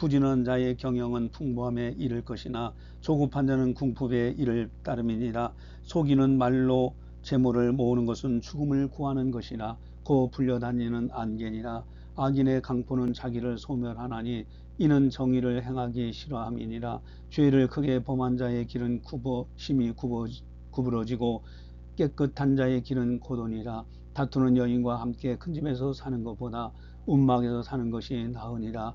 부지런한 자의 경영은 풍부함에 이를 것이나 조급한 자는 궁핍에 이를 따름이니라. 속이는 말로 재물을 모으는 것은 죽음을 구하는 것이라 고 불려다니는 안개니라. 악인의 강포는 자기를 소멸하나니 이는 정의를 행하기 싫어함이니라. 죄를 크게 범한 자의 길은 구버, 심히 구버, 구부러지고 깨끗한 자의 길은 고돈이라. 다투는 여인과 함께 큰 집에서 사는 것보다 움막에서 사는 것이 나으니라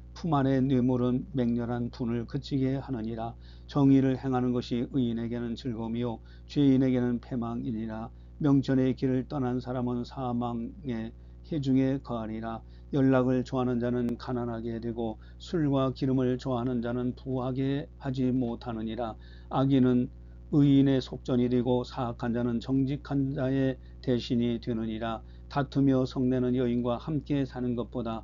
품 안의 뇌물은 맹렬한 분을 그치게 하느니라. 정의를 행하는 것이 의인에게는 즐거움이요 죄인에게는 패망이니라. 명천의 길을 떠난 사람은 사망의 해중에 거하리라. 연락을 좋아하는 자는 가난하게 되고 술과 기름을 좋아하는 자는 부하게 하지 못하느니라. 악인은 의인의 속전이 되고 사악한 자는 정직한 자의 대신이 되느니라. 다투며 성내는 여인과 함께 사는 것보다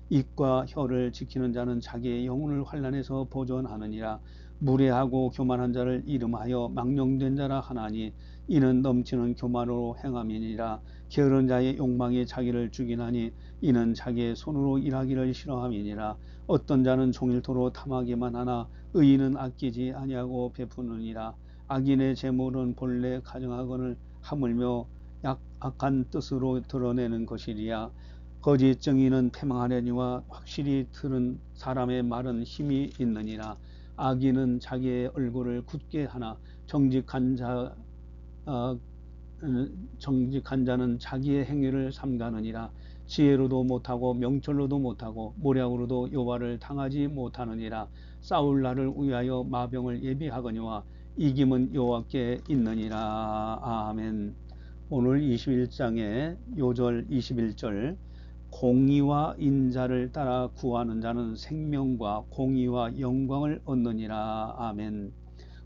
입과 혀를 지키는 자는 자기의 영혼을 환란에서 보존하느니라. 무례하고 교만한 자를 이름하여 망령된 자라 하나니 이는 넘치는 교만으로 행함이니라. 게으른 자의 욕망이 자기를 죽이나니 이는 자기의 손으로 일하기를 싫어함이니라. 어떤 자는 종일토로 탐하기만 하나 의인은 아끼지 아니하고 베푸느니라. 악인의 재물은 본래 가정하거늘 하물며 약, 악한 뜻으로 드러내는 것이리야 거짓 정의는 패망하려니와 확실히 들은 사람의 말은 힘이 있느니라. 악인은 자기의 얼굴을 굳게 하나 정직한 자 어, 정직한 자는 자기의 행위를 삼가느니라. 지혜로도 못하고 명철로도 못하고 모략으로도 여호와를 당하지 못하느니라. 싸울 날을 위하여 마병을 예비하거니와 이김은 여호와께 있느니라. 아멘. 오늘 21장의 요절 21절 공의와 인자를 따라 구하는 자는 생명과 공의와 영광을 얻느니라. 아멘.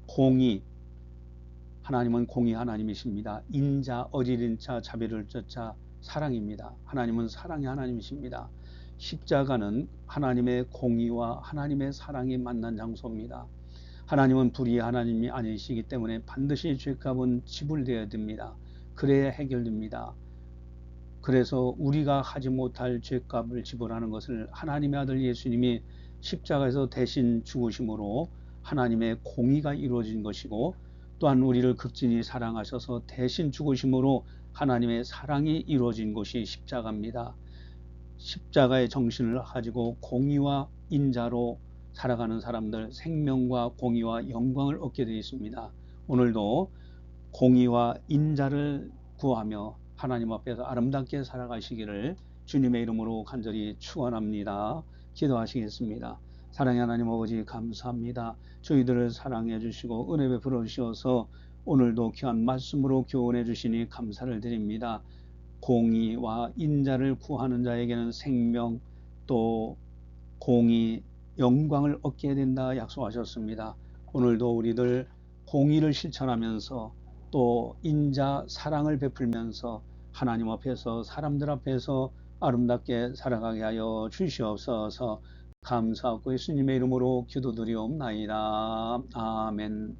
공의 하나님은 공의 하나님이십니다. 인자 어지린 자 자비를 쫓아 사랑입니다. 하나님은 사랑의 하나님이십니다. 십자가는 하나님의 공의와 하나님의 사랑이 만난 장소입니다. 하나님은 불의의 하나님이 아니시기 때문에 반드시 죄값은 지불되어야 됩니다. 그래야 해결됩니다. 그래서 우리가 하지 못할 죄값을 지불하는 것을 하나님의 아들 예수님이 십자가에서 대신 죽으심으로 하나님의 공의가 이루어진 것이고 또한 우리를 극진히 사랑하셔서 대신 죽으심으로 하나님의 사랑이 이루어진 것이 십자가입니다. 십자가의 정신을 가지고 공의와 인자로 살아가는 사람들 생명과 공의와 영광을 얻게 되어 있습니다. 오늘도 공의와 인자를 구하며 하나님 앞에서 아름답게 살아가시기를 주님의 이름으로 간절히 축원합니다. 기도하시겠습니다. 사랑의 하나님 아버지 감사합니다. 저희들을 사랑해 주시고 은혜 베풀어 주셔서 오늘도 귀한 말씀으로 교훈해 주시니 감사를 드립니다. 공의와 인자를 구하는 자에게는 생명 또 공의 영광을 얻게 된다 약속하셨습니다. 오늘도 우리들 공의를 실천하면서 또 인자 사랑을 베풀면서 하나님 앞에서 사람들 앞에서 아름답게 살아가게 하여 주시옵소서 감사하고 예수님의 이름으로 기도드리옵나이다. 아멘